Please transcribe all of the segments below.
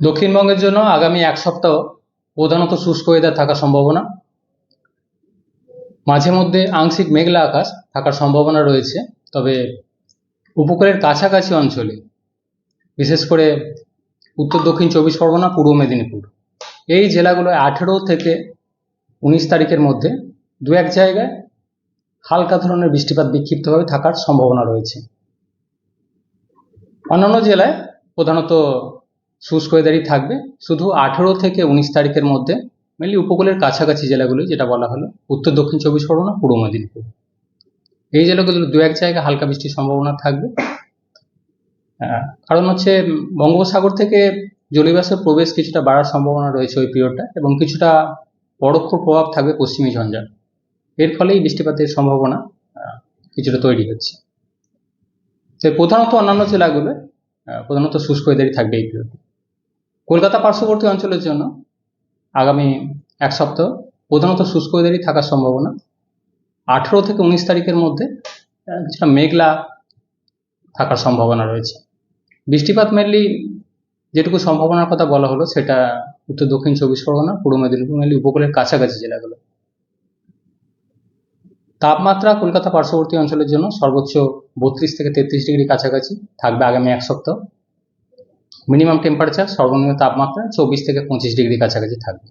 দক্ষিণবঙ্গের জন্য আগামী এক সপ্তাহ প্রধানত শুষ্ক ওয়েদার থাকার সম্ভাবনা। মাঝে মধ্যে আংশিক মেঘলা আকাশ থাকার সম্ভাবনা রয়েছে, তবে উপকূলের কাছাকাছি অঞ্চলে, বিশেষ করে উত্তর, দক্ষিণ চব্বিশ পরগনা, পূর্ব মেদিনীপুর। এই জেলাগুলোয় আঠেরো থেকে উনিশ তারিখের মধ্যে দু এক জায়গায় হালকা ধরনের বৃষ্টিপাত বিক্ষিপ্তভাবে থাকার সম্ভাবনা রয়েছে। অন্যান্য জেলায় প্রধানত শুষ্ক ওয়েদারই থাকবে। শুধু আঠেরো থেকে উনিশ তারিখের মধ্যে মেনলি উপকূলের কাছাকাছি জেলাগুলি যেটা বলা হলো, উত্তর, দক্ষিণ চব্বিশ পরগনা, পূর্ব মেদিনীপুর। এই জেলাগুলো দু এক জায়গায় হালকা বৃষ্টির সম্ভাবনা থাকবে। কারণ হচ্ছে বঙ্গোপসাগর থেকে জলীয়বাষ্পের প্রবেশ কিছুটা বাড়ার সম্ভাবনা রয়েছে ওই পিরিয়ডটা এবং কিছুটা পরোক্ষ প্রভাব থাকবে পশ্চিমী ঝঞ্ঝার। এর ফলেই বৃষ্টিপাতের সম্ভাবনা কিছুটা তৈরি হচ্ছে। তো প্রধানত অন্যান্য জেলাগুলো প্রধানত শুষ্ক ওয়েদারই থাকবে এই পিরিয়ডে কলকাতা পার্শ্ববর্তী অঞ্চলের জন্য আগামী এক সপ্তাহ প্রধানত শুষ্ক ওয়েদারই থাকার সম্ভাবনা। আঠেরো থেকে উনিশ তারিখের মধ্যে কিছুটা মেঘলা থাকার সম্ভাবনা রয়েছে। বৃষ্টিপাত মেনলি যেটুকু সম্ভাবনার কথা বলা হলো সেটা উত্তর দক্ষিণ চব্বিশ পরগনা, পূর্ব মেদিনীপুর মেনলি উপকূলের কাছাকাছি জেলাগুলো। তাপমাত্রা কলকাতা পার্শ্ববর্তী অঞ্চলের জন্য সর্বোচ্চ বত্রিশ থেকে তেত্রিশ ডিগ্রি কাছাকাছি থাকবে আগামী এক সপ্তাহ। মিনিমাম টেম্পারেচার সর্বনিম্ন তাপমাত্রা চব্বিশ থেকে পঁচিশ ডিগ্রি কাছাকাছি থাকবে।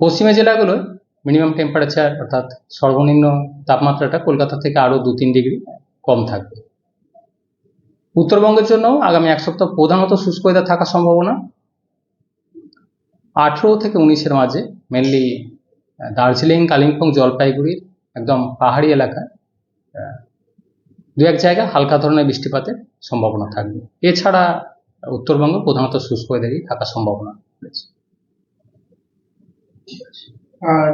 পশ্চিমে জেলাগুলোয় মিনিমাম টেম্পারেচার অর্থাৎ সর্বনিম্ন তাপমাত্রাটা কলকাতা থেকে আরও দু তিন ডিগ্রি কম থাকবে। উত্তরবঙ্গের জন্য আগামী এক সপ্তাহ প্রধানত শুষ্ক ওয়েদার থাকার সম্ভাবনা। আঠেরো থেকে উনিশের মাঝে মেনলি দার্জিলিং, কালিম্পং, জলপাইগুড়ির একদম পাহাড়ি এলাকায় দু এক জায়গায় হালকা ধরনের বৃষ্টিপাতের সম্ভাবনা থাকবে। এছাড়া উত্তরবঙ্গ প্রধানত শুষ্ক ওয়েদারই থাকার সম্ভাবনা রয়েছে। আর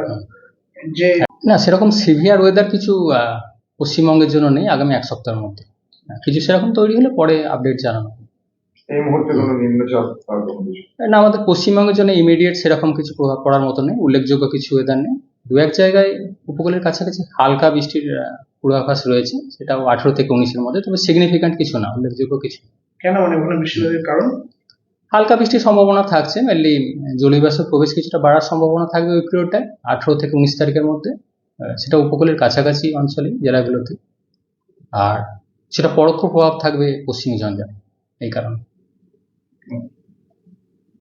যে না সেরকম সিভিয়ার ওয়েদার কিছু আহ, পশ্চিমবঙ্গের জন্য নেই আগামী এক সপ্তাহের মধ্যে। হ্যাঁ, কিছু সেরকম তৈরি হলে পরে আপডেট জানানো এই মুহূর্তে কোনো নিম্নচাপ না আমাদের পশ্চিমবঙ্গের জন্য ইমিডিয়েট সেরকম কিছু প্রভাব পড়ার মতো নেই। উল্লেখযোগ্য কিছু ওয়েদার নেই। দু এক জায়গায় উপকূলের কাছাকাছি হালকা বৃষ্টির পূর্বাভাস রয়েছে। সেটাও আঠেরো থেকে উনিশের মধ্যে তবে সিগনিফিক্যান্ট কিছু না উল্লেখযোগ্য কিছু না। কেন মানে ওখানে বৃষ্টিপাতের কারণ? হালকা বৃষ্টির সম্ভাবনা থাকছে মেনলি জলীয়বাষ্পের প্রবেশ কিছুটা বাড়ার সম্ভাবনা থাকবে ওই পিরিয়ডটায় আঠেরো থেকে উনিশ তারিখের মধ্যে সেটা উপকূলের কাছাকাছি অঞ্চলে জেলাগুলোতে। আর সেটা পরোক্ষ প্রভাব থাকবে পশ্চিমী জঞ্জাল এই কারণে।